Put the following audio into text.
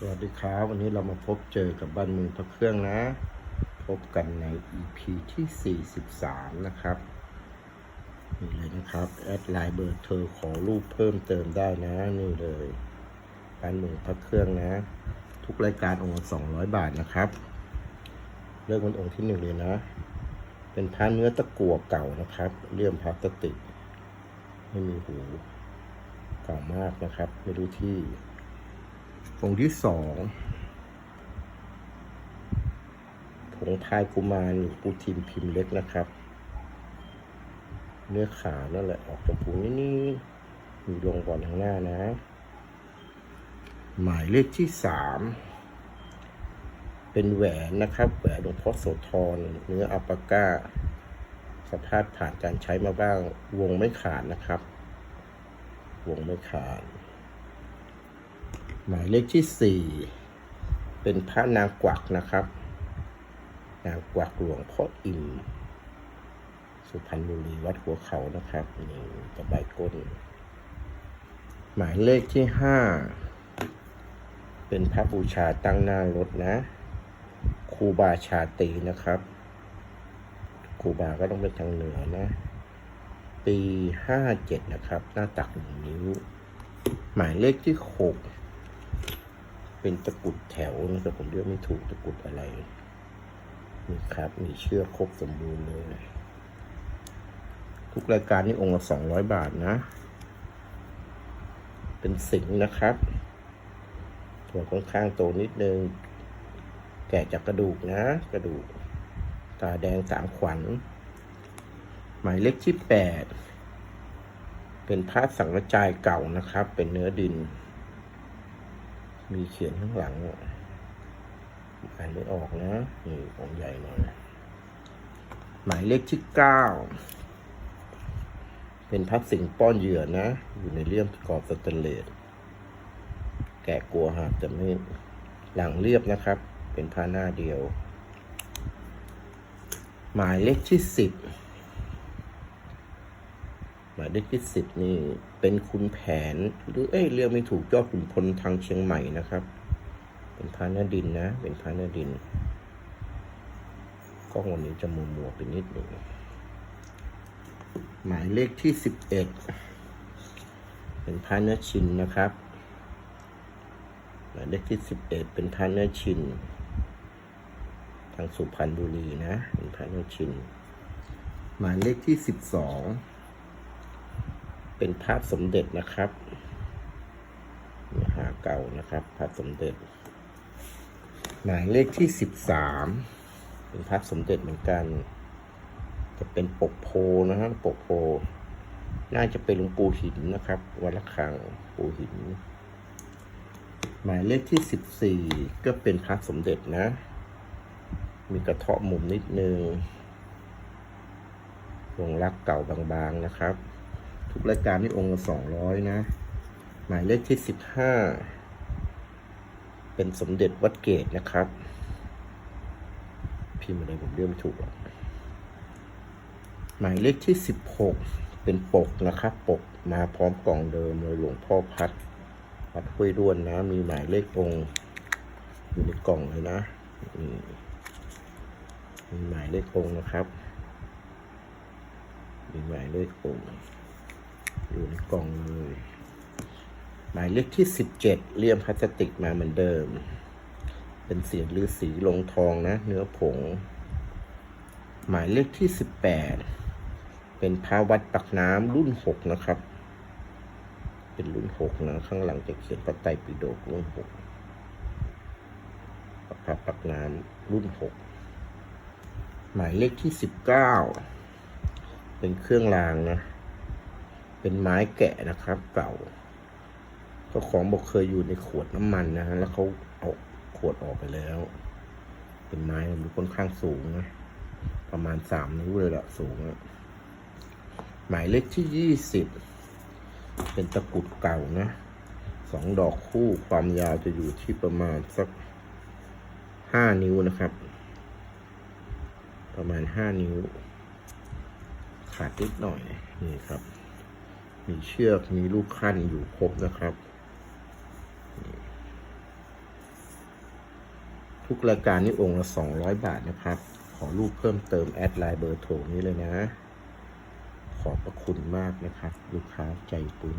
สวัสดีครับ วันนี้เรามาพบเจอกับบ้านมือพระเครื่องนะ พบกันใน EP ที่ 43 นะครับนี่เลยนะครับ แอดไลน์เบอร์เธอขอรูปเพิ่มเติมได้นะ นี่เลยบ้านมือพระเครื่องนะ ทุกรายการองค์ 200 บาทนะครับ เลือกเป็นองค์ที่หนึ่งเลยนะ เป็นพระเนื้อตะกั่วเก่านะครับเลี่ยมพลาสติกไม่มีหูเก่ามากนะครับ ไม่รู้ที่ องค์ที่สองผงพายกุมารปูทิมพิมพ์เล็กนะครับ เนื้อขาวนั่นแหละออกชมพูนี่นี่มีลงก่อนข้างหน้านะ หมายเลขที่สามเป็นแหวนนะครับแหวนหลวงพ่อโสธรเนื้ออัปปาก้า สภาพผ่านการใช้มาบ้าง วงไม่ขาดนะครับ วงไม่ขาด หมายเลขที่สี่เป็นพระนางกวักนะครับ นางกวักหลวงพ่ออิ่ม สุพรรณบุรีวัดหัวเขานะครับนี่ตะไบก้น หมายเลขที่ห้าเป็นพระบูชาตั้งหน้ารถนะครูบาชาตีนะครับครูบาก็ต้องเป็นทางเหนือนะ ปีห้าเจ็ดนะครับ หน้าตักหนึ่งนิ้ว หมายเลขที่หก เป็นตะกุดแถวนะครับผมเรียกไม่ถูกตะกุดอะไรนี่ครับมีเชือกครบสมบูรณ์เลย ทุกรายการนี่องค์ละสองร้อยบาทนะ เป็นสิงนะครับตัวค่อนข้างโตนิดนึง แกะจากกระดูกนะ กระดูก ตาแดงสามขวัญ หมายเลขที่แปดเป็นพระสังฆจายเก่านะครับ เป็นเนื้อดิน มีเขียนข้างหลังอ่านไม่ออกนะนี่ของใหญ่หน่อยหมายเลขที่เก้าเป็นพัดสิงห์ป้อนเหยื่อนะ อยู่ในเลี่ยมกรอบสแตนเลสแกะกลัวหากจะไม่หลังเรียบนะครับ เป็นผ้าหน้าเดียว หมายเลขที่สิบ หมายเลขที่สิบนี่เป็นคุณแผนหรือเอ้ยเรียกไม่ถูกยอดขุนพลทางเชียงใหม่นะครับ เป็นพระเนื้อดินนะ เป็นพระเนื้อดินกล้องวันนี้จะมัวมัวไปนิดหนึ่งหมายเลขที่สิบเอ็ดเป็นพระเนชินนะครับ หมายเลขที่สิบเอ็ดเป็นพระเนชิน ทางสุพรรณบุรีนะ เป็นพระเนชิน หมายเลขที่สิบสอง เป็นภาพสมเด็จนะครับเนื้อหาเก่านะครับภาพสมเด็จ หมายเลขที่สิบสามเป็นภาพสมเด็จเหมือนกัน จะเป็นปกโพนะฮะปกโพ น่าจะเป็นหลวงปู่หินนะครับวัดละคังปู่หิน หมายเลขที่สิบสี่ก็เป็นพระสมเด็จนะ มีกระเทาะมุมนิดนึงวงรักเก่าบางๆนะครับ ทุกรายการนี่องค์ละสองร้อยนะ หมายเลขที่สิบห้าเป็นสมเด็จวัดเกตนะครับ พิมพ์อะไรผมเรียกไม่ถูกหรอกหมายเลขที่สิบหกเป็นปกนะครับ ปกมาพร้อมกล่องเดิมเลยหลวงพ่อพัดวัดห้วยด้วนนะ มีหมายเลของค์อยู่ในกล่องเลยนะมีหมายเลของค์นะครับ มีหมายเลของค์ อยู่ในกล่องเลยหมายเลขที่สิบเจ็ดเลี่ยมพลาสติกมาเหมือนเดิม เป็นเสียงฤาษีลงทองนะ เนื้อผง หมายเลขที่สิบแปดเป็นพระวัดปักน้ำรุ่นหกนะครับ เป็นรุ่นหกนะ ข้างหลังจะเขียนพระไตรปิฎกรุ่นหกพระปักน้ำรุ่นหกหมายเลขที่สิบเก้าเป็นเครื่องรางนะ เป็นไม้แกะนะครับ เก่าเจ้าของบอกเคยอยู่ในขวดน้ำมันนะฮะแล้วเขาเอาขวดออกไปแล้ว เป็นไม้มันค่อนข้างสูงนะประมาณสามนิ้วเลยละสูงอะหมายเลขที่ยี่สิบเป็นตะกรุดเก่านะสองดอกคู่ความยาวจะอยู่ที่ประมาณสักห้านิ้วนะครับ ประมาณห้านิ้ว ขาดนิดหน่อยนี่ครับ มีเชือกมีลูกขั้นอยู่ครบนะครับ ทุกรายการนี่องค์ละสองร้อยบาทนะครับ ขอรูปเพิ่มเติมแอดไลน์เบอร์โทรนี้เลยนะ ขอบพระคุณมากนะครับ ลูกค้าใจปุญ